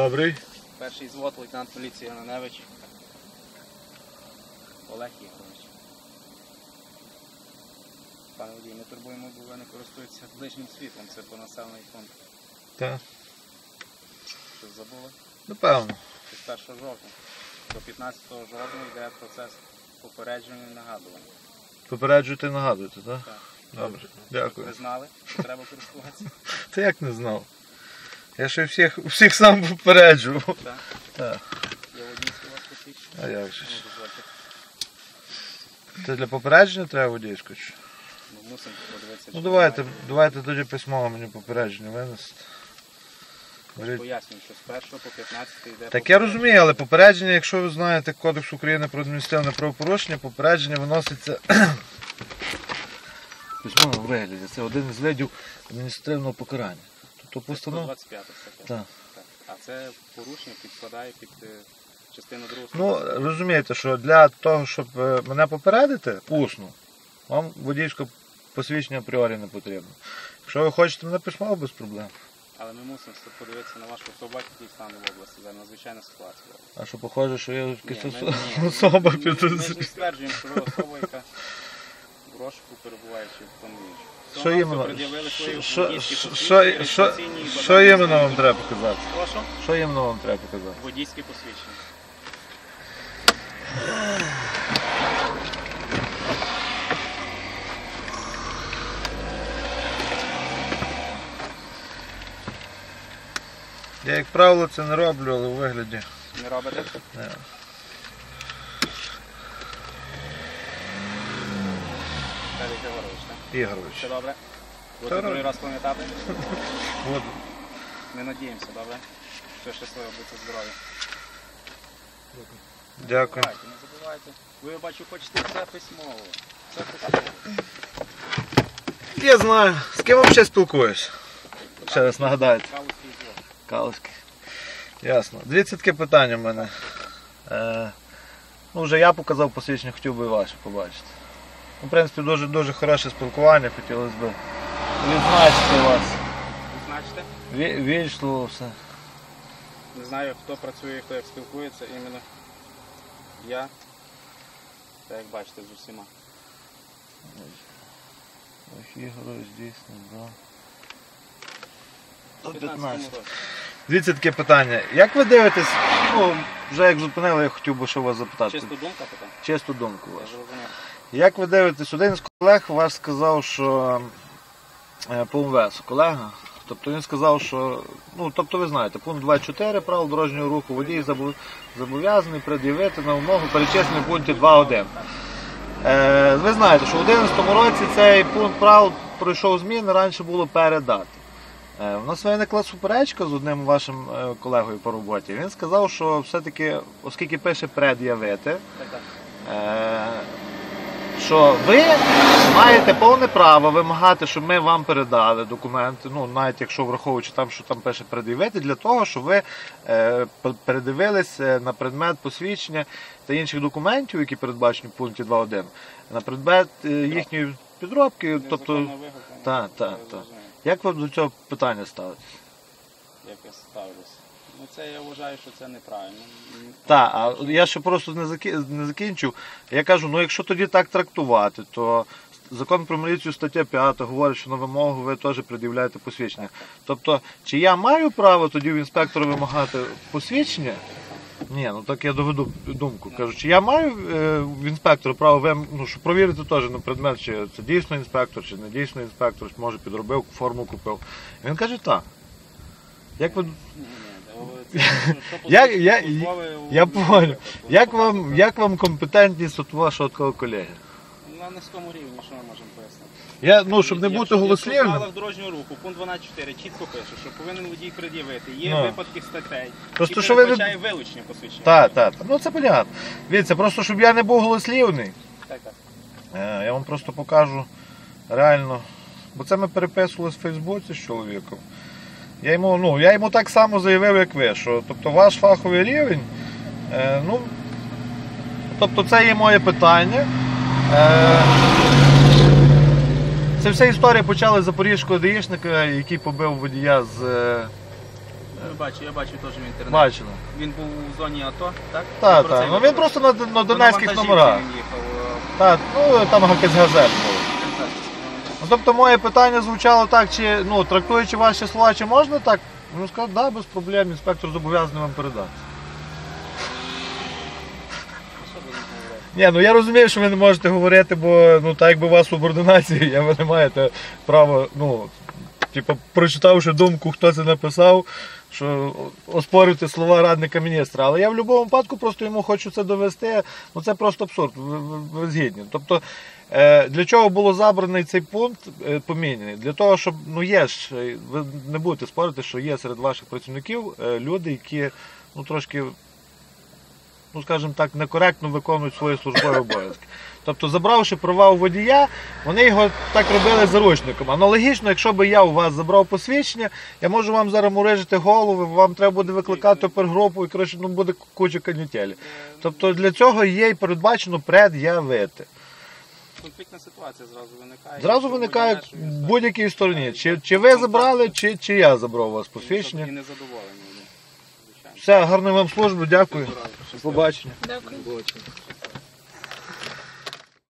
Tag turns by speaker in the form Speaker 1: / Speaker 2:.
Speaker 1: Добрий.
Speaker 2: Перший звод, лейтенант поліції Янаневич. Олег Ігорович. Пане водій, ми турбуємо, бо ви не користуєтеся ближнім світлом, це по населений пункт.
Speaker 1: Так.
Speaker 2: Щось забули?
Speaker 1: Напевно.
Speaker 2: З 1 жовтня. До 15 жовтня йде процес попередження і нагадування.
Speaker 1: Попереджуєте і нагадуєте, так?
Speaker 2: Так.
Speaker 1: Добре.
Speaker 2: Ви
Speaker 1: Дякую.
Speaker 2: знали, що треба користуватися?
Speaker 1: Та як не знав? Я ще всіх, всіх сам попереджував.
Speaker 2: Так.
Speaker 1: Так. А як же? Це для попередження треба водійську? чи?
Speaker 2: Ну, мусимо подивитися.
Speaker 1: Ну давайте, давайте тоді письмово мені попередження. Говоріть.
Speaker 2: Пояснюю, що з 1 по 15 йде
Speaker 1: Так я розумію, але попередження, якщо ви знаєте Кодекс України про адміністративне правопорушення, попередження виноситься в письмовому вигляді. Це один із видів адміністративного покарання. Тобто постанова.
Speaker 2: 125 стаття.
Speaker 1: Так.
Speaker 2: А це порушення підпадає під е, частину другу.
Speaker 1: Ну, розумієте, що для того, щоб е, мене попередити усно, вам водійське посвідчення апріорі не потрібно. Якщо ви хочете мене письмово, без проблем.
Speaker 2: Але ми мусимо подивитися на вашу особу, який стан в області. Це надзвичайна ситуація.
Speaker 1: А що похоже, що я
Speaker 2: Ні,
Speaker 1: якась особа
Speaker 2: ми- Ми ж не стверджуємо, що ви особа, яка розшуку перебуває чи в тому іншому.
Speaker 1: Що іменно? Що- що- що- що- Що іменно вам треба показати?
Speaker 2: Прошу?
Speaker 1: Що іменно вам треба показати?
Speaker 2: Водійські посвідчення.
Speaker 1: Я, як правило, це не роблю, але у вигляді.
Speaker 2: Не робите?
Speaker 1: Не.
Speaker 2: Григорович, так?
Speaker 1: Ігорович.
Speaker 2: Все добре? Будете другий раз пам'ятати?
Speaker 1: Буду.
Speaker 2: Ми надіємося, добре? Все щасливо, будьте здорові.
Speaker 1: Дякую.
Speaker 2: Давайте, не забувайте. Ви, я бачу, хочете все письмово. Все письмово.
Speaker 1: Я знаю. З ким взагалі спілкуюсь? Ще раз нагадайте.
Speaker 2: Калуський звод.
Speaker 1: Калуський. Ясно. Дивіться таке питання в мене. Е, ну, вже я показав посвідчення, хотів би і ваше побачити. Ну, в принципі, дуже дуже хороше спілкування, хотілося б відзначити вас.
Speaker 2: Відзначте?
Speaker 1: Ві- Вічливо все.
Speaker 2: Не знаю, хто працює, хто як спілкується, іменно я. Та як бачите, з усіма.
Speaker 1: Ігорович, дійсно, да. До
Speaker 2: 15
Speaker 1: 15. Дивіться таке питання. Як ви дивитесь, ну, вже як зупинили, я хотів би ще вас запитати.
Speaker 2: Чисто думка така?
Speaker 1: Чисту думку
Speaker 2: Я
Speaker 1: вашу.
Speaker 2: зрозумів.
Speaker 1: Як ви дивитесь, один з колег ваш сказав, що е, по МВС, колега, тобто він сказав, що, ну, тобто ви знаєте, пункт 2.4 правил дорожнього руху, водій зобов'язаний пред'явити на вимогу перечислений в пункті 2.1. Е, ви знаєте, що в 2011 році цей пункт правил пройшов зміни, раніше було передати. Е, У нас виникла суперечка з одним вашим е, колегою по роботі. Він сказав, що все-таки, оскільки пише пред'явити. Е, що ви маєте повне право вимагати, щоб ми вам передали документи, ну навіть якщо враховуючи там, що там пише пред'явити, для того, щоб ви е, передивились е, на предмет посвідчення та інших документів, які передбачені в пункті 2.1, на предмет е, їхньої підробки. Тобто,
Speaker 2: виготовлено.
Speaker 1: так, так, так. як ви до цього питання ставитесь?
Speaker 2: Як я ставлюсь. Ну це я вважаю, що це неправильно.
Speaker 1: Так, а я ще просто не, заки... не закінчив. Я кажу, ну якщо тоді так трактувати, то закон про міліцію стаття 5 говорить, що на вимогу ви теж пред'являєте посвідчення. Тобто, чи я маю право тоді в інспектора вимагати посвідчення? Ні, ну так я доведу думку. Кажу, чи я маю е, в інспектора право вим... ну, щоб провірити теж на предмет, чи це дійсно інспектор, чи не дійсно інспектор, чи може підробив, форму купив. Він каже, так. Як ви Я- я- Я понял. Як вам, як вам компетентність от вашого такого колеги?
Speaker 2: На низькому рівні, що ми можемо пояснити?
Speaker 1: Я, ну, щоб не бути
Speaker 2: Якщо-
Speaker 1: голослівним.
Speaker 2: правилах дорожнього руху, пункт 12.4 чітко пише, що повинен водій пред'явити. Є
Speaker 1: Ну.
Speaker 2: випадки статей,
Speaker 1: Просто, що ви
Speaker 2: передбачає вилучення посвідчення.
Speaker 1: Так, так, ну це понятно. Дивіться, просто щоб я не був голослівний,
Speaker 2: Так, так.
Speaker 1: е, я вам просто покажу реально. Бо це ми переписували в Фейсбуці з чоловіком. Я йому, ну, я йому так само заявив, як ви, що тобто ваш фаховий рівень, е, ну, тобто це є моє питання. Е, це вся історія почалася з запорізького даїшника, який побив водія з е,
Speaker 2: бачу, я бачу теж в інтернеті.
Speaker 1: Бачили.
Speaker 2: Він був у зоні АТО, так?
Speaker 1: Так, так. Ну він просто на, на донецьких номерах.
Speaker 2: Він їхав.
Speaker 1: Так, ну там якийсь газет був. Ну, тобто моє питання звучало так, чи ну, трактуючи ваші слова, чи можна так? Ну сказав, да, без проблем, інспектор зобов'язаний вам передати. Ні, ну я розумію, що ви не можете говорити, бо ну так якби у вас субординація, ви не маєте права, ну, типу, прочитавши думку, хто це написав, що оспорювати слова радника міністра. Але я в будь-якому випадку просто йому хочу це довести. Ну це просто абсурд. Ви, згідні. Тобто, е, для чого було забраний цей пункт е, поміняний? Для того, щоб ну є ж, е, ви не будете спорити, що є серед ваших працівників люди, які ну трошки ну скажімо так, некоректно виконують свої службові обов'язки. Тобто, забравши права у водія, вони його так робили заручником. Аналогічно, якщо би я у вас забрав посвідчення, я можу вам зараз мурижити голови, вам треба буде викликати опергрупу і коротше, ну буде куча канітелі. Тобто для цього є і передбачено пред'явити.
Speaker 2: Конфліктна ситуація зразу виникає.
Speaker 1: Зразу
Speaker 2: Якщо
Speaker 1: виникає в будь-якій стороні. Чи, чи ви забрали, чи, чи я забрав у вас
Speaker 2: І
Speaker 1: посвідчення.
Speaker 2: незадоволені.
Speaker 1: Все, гарної вам служби, дякую. Побачення.
Speaker 3: Дякую.
Speaker 2: Побачення.